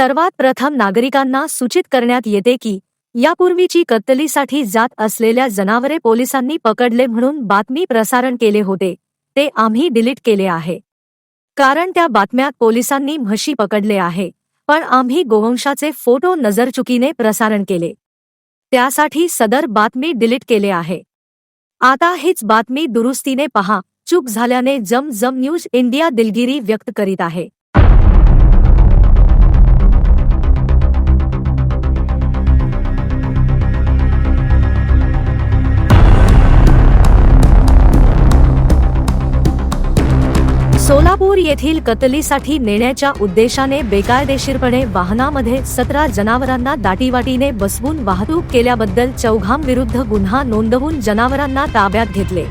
सर्वात प्रथम नागरिकांना सूचित करण्यात येते की यापूर्वीची कत्तलीसाठी जात असलेल्या जनावरे पोलिसांनी पकडले म्हणून बातमी प्रसारण केले होते ते आम्ही डिलीट केले आहे. कारण त्या बातम्यात पोलिसांनी म्हशी पकडले आहे पण आम्ही गोवंशाचे फोटो नजरचुकीने प्रसारण केले. त्यासाठी सदर बातमी डिलीट केले आहे. आता हीच बातमी दुरुस्तीने पहा चूक झाल्याने जम जम न्यूज इंडिया दिलगिरी व्यक्त करीत आहे. सोलापूर येथील कतलीसाठी नेण्याच्या उद्देशाने बेकायदेशीरपणे वाहनामध्ये सतरा जनावरांना दाटीवाटीने बसवून वाहतूक केल्याबद्दल चौघांविरुद्ध गुन्हा नोंदवून जनावरांना ताब्यात घेतले.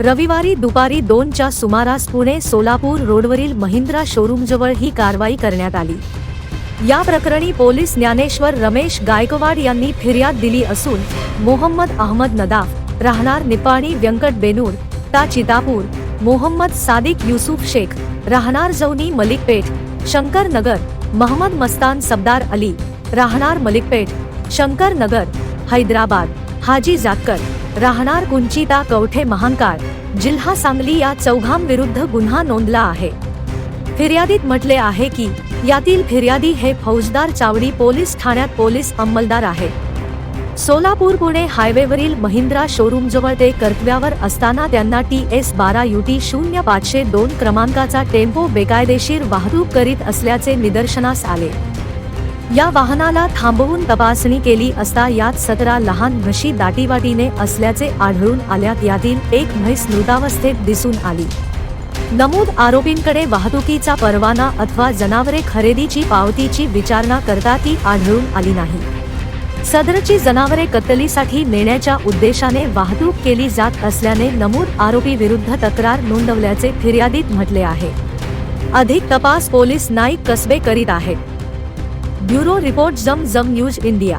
रविवारी दुपारी दोनच्या सुमारास पुणे सोलापूर रोडवरील महिंद्रा शोरूमजवळ ही कारवाई करण्यात आली. या प्रकरणी पोलीस ज्ञानेश्वर रमेश गायकवाड यांनी फिर्याद दिली असून मोहम्मद अहमद नदाफ राहणार निपाणी व्यंकट बेनूर ता चितापूर मोहम्मद सादिक युसुफ शेख राहणार जौनी मलिकपेठ शंकर नगर महमद मस्तान सबदार अली राहणार मलिकपेठ शंकर नगर हैदराबाद हाजी जाक्कर राहणार कुंचिता कवठे महांकाळ जिल्हा सांगली या चौघांविरुद्ध गुन्हा नोंदला आहे. फिर्यादीत म्हटले आहे की यातील फिर्यादी हे फौजदार चावडी पोलीस ठाण्यात पोलीस अंमलदार आहेत सोलापूर पुणे हायवेवरील महिंद्रा शोरूमजवळ ते कर्तव्यावर असताना त्यांना टी एस बारा युटी शून्य पाचशे दोन क्रमांकाचा टेम्पो बेकायदेशीर वाहतूक करीत असल्याचे निदर्शनास आले. या वाहनाला थांबवून तपासणी केली असता यात सतरा लहान म्हशी दाटीवाटीने असल्याचे आढळून आल्यात. यातील एक म्हैस मृतावस्थेत दिसून आली. नमूद आरोपींकडे वाहतुकीचा परवाना अथवा जनावरे खरेदीची पावतीची विचारणा करता ती आढळून आली नाही. सदरची जनावरे कत्तलीसाठी नेण्याच्या उद्देशाने वाहतूक केली जात असल्याने नमूद आरोपी विरुद्ध तक्रार नोंदवल्याचे फिर्यादीत म्हटले आहे. अधिक तपास पोलीस नाईक कसबे करीत आहेत. ब्युरो रिपोर्ट जम जम न्यूज इंडिया.